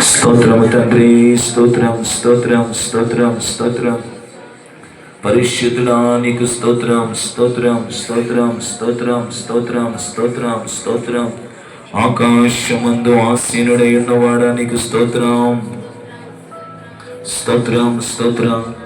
స్తోత్రము తండ్రి స్తోత్రం స్తోత్రం స్తోత్రం స్తోత్రం. పరిశుద్ధుడా నీకు స్తోత్రం స్తోత్రం స్తోత్రం స్తోత్రం స్తోత్రం స్తోత్రం స్తోత్రం. ఆకాశమందు ఆసీనుడై ఉన్నవాడా నీకు స్తోత్రం. స్తోత్రం స్తోత్రం.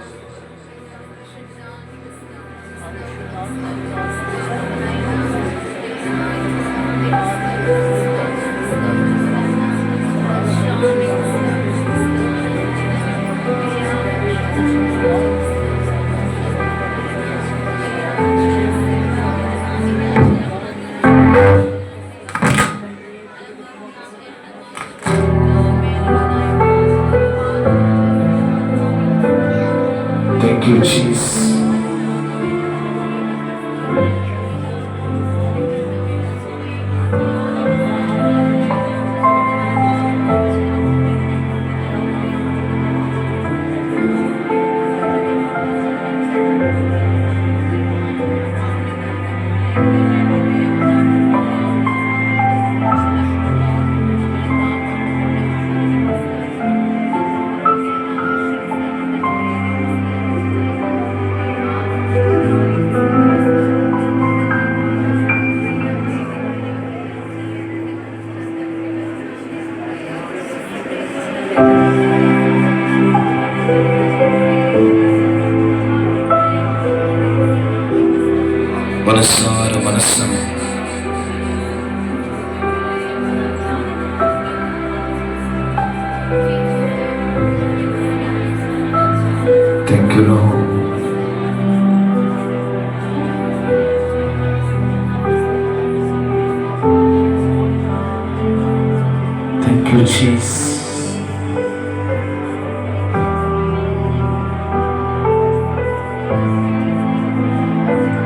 you, Jesus.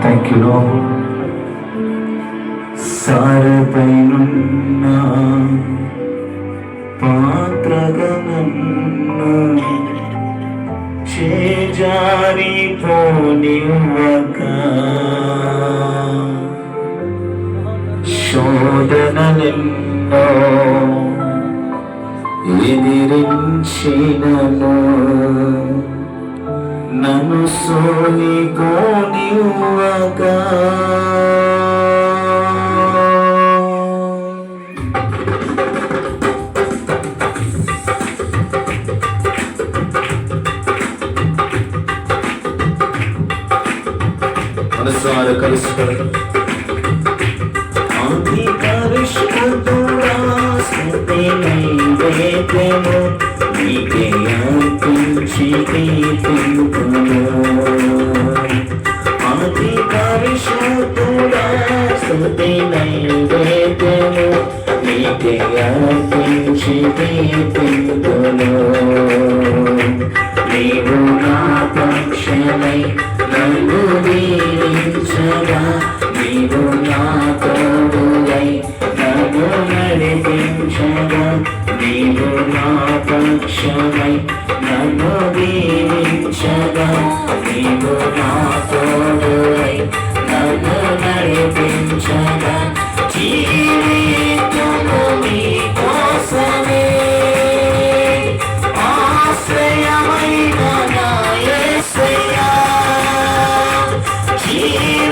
Thank you, Lord. സാരപൈനുന്ന പാത്രകമെന്ന ചേജാരി പോനിവക ശോധനമെന്നോ ఎదిరించినను నన్ను సోని పోనివ్వగా కలుసుకోవడం అర్పించి ఆది పరిశుద్ధుడా స్తుతి నైవేద్యము నీకే అర్పించి కీర్తింతును. నీవు నా పక్షమై నన్ను దీవించగా Yeah.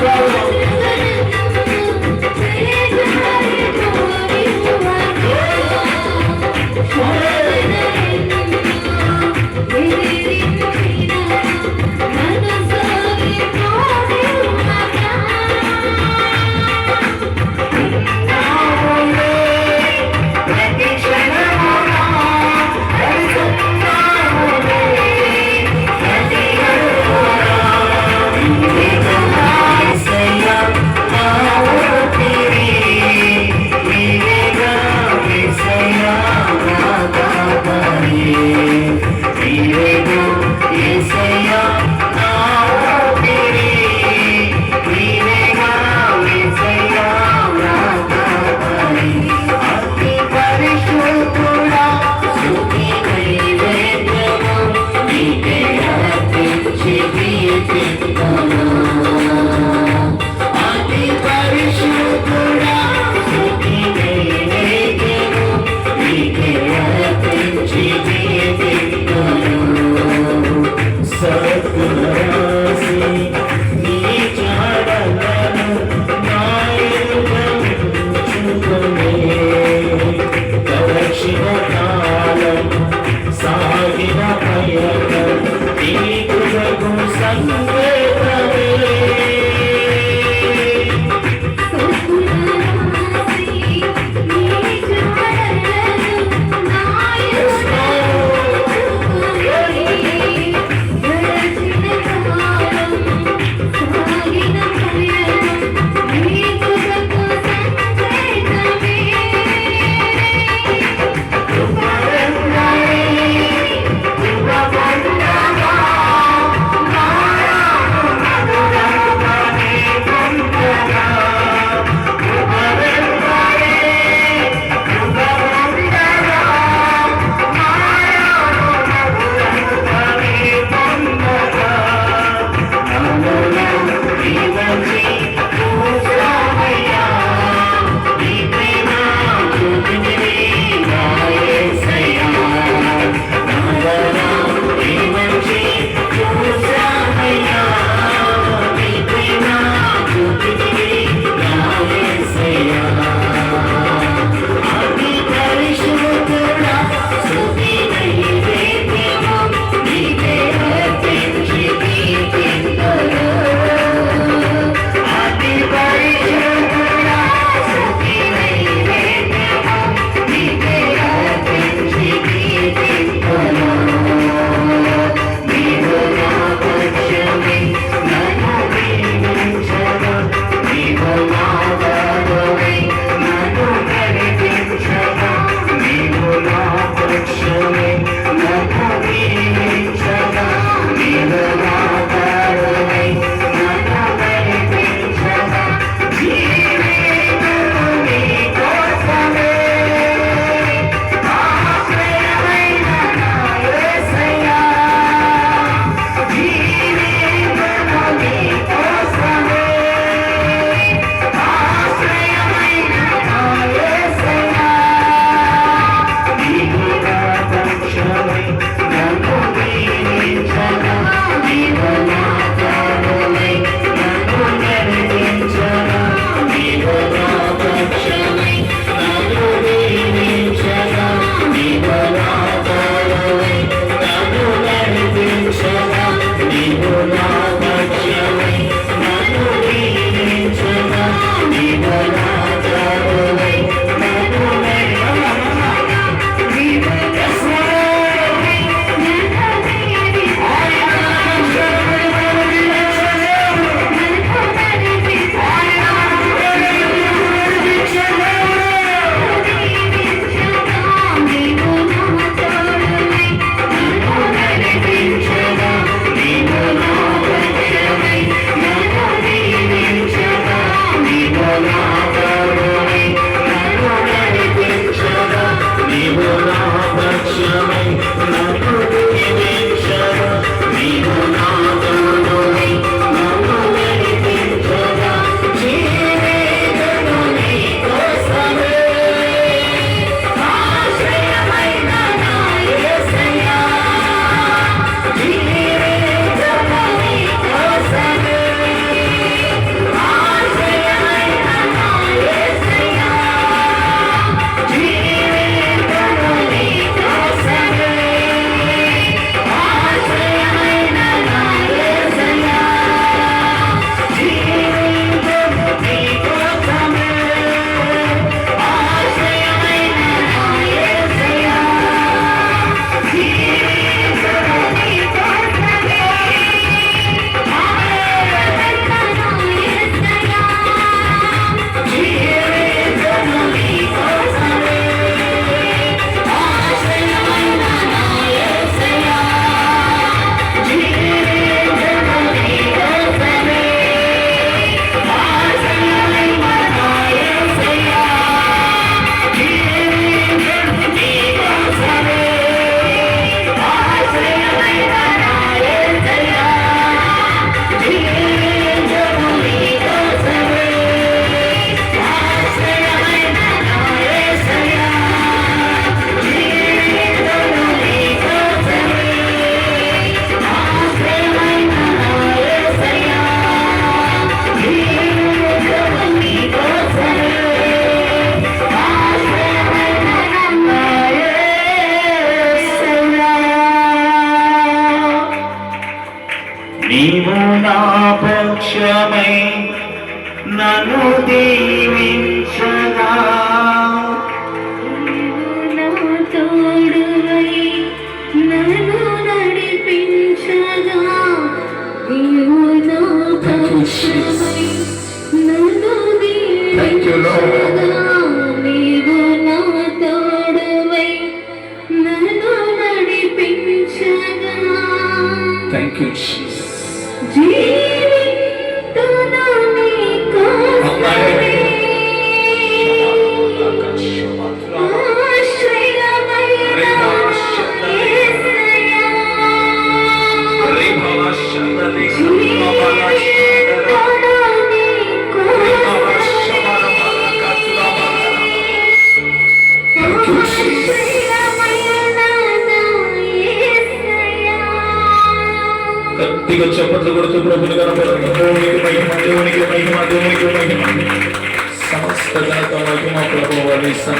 Thank you.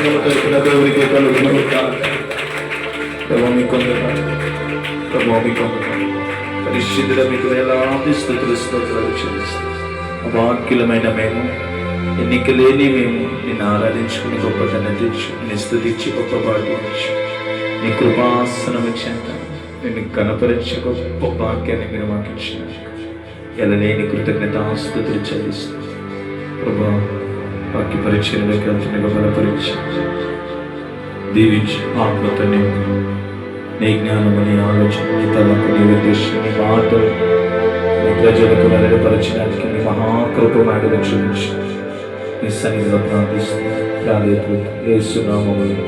వారి సంఘముతో ఇక్కడ దేవునికి వినబడతారు మీ కొందరు ప్రభు మీ కొందరు పరిశుద్ధుల మీకు ఎలాంటి స్థుతులు స్తోత్రాలు చెల్లిస్తాం అవాక్యులమైన మేము ఎన్నిక లేని మేము నిన్ను ఆరాధించుకుని గొప్ప ధన్యత ఇచ్చి నీ స్థుతించి గొప్ప భాగ్యం ఇచ్చి నీ కృపాసనం ఇచ్చేంత నేను కనపరిచే గొప్ప వాక్యాన్ని మీరు మాకు ఇచ్చిన ఎలా లేని కృతజ్ఞత ఆస్తుతులు చెల్లిస్తాం ప్రభావం వాక్య పరీక్షలకు వెళ్తుండగా బలపరీక్ష దీవించి ఆత్మతో నింపి నీ జ్ఞానము నీ ఆలోచన నీ తలకు నీ ఉద్దేశం నీ మాటలు నీ ప్రజలకు వెల్లడిపరచడానికి నీ మహాకృప మాటలు చూపించి. నీ సన్నిధిలో ప్రార్థిస్తూ ప్రార్థిస్తూ ఏసునామములు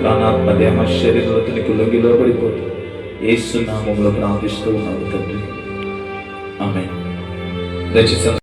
ప్రాణాత్మ దేహ శరీరంలో నీకు లొంగి లోబడిపోతూ ఏసునామములు ప్రార్థిస్తూ ఉన్నాము తండ్రి. ఆమె దయచేసి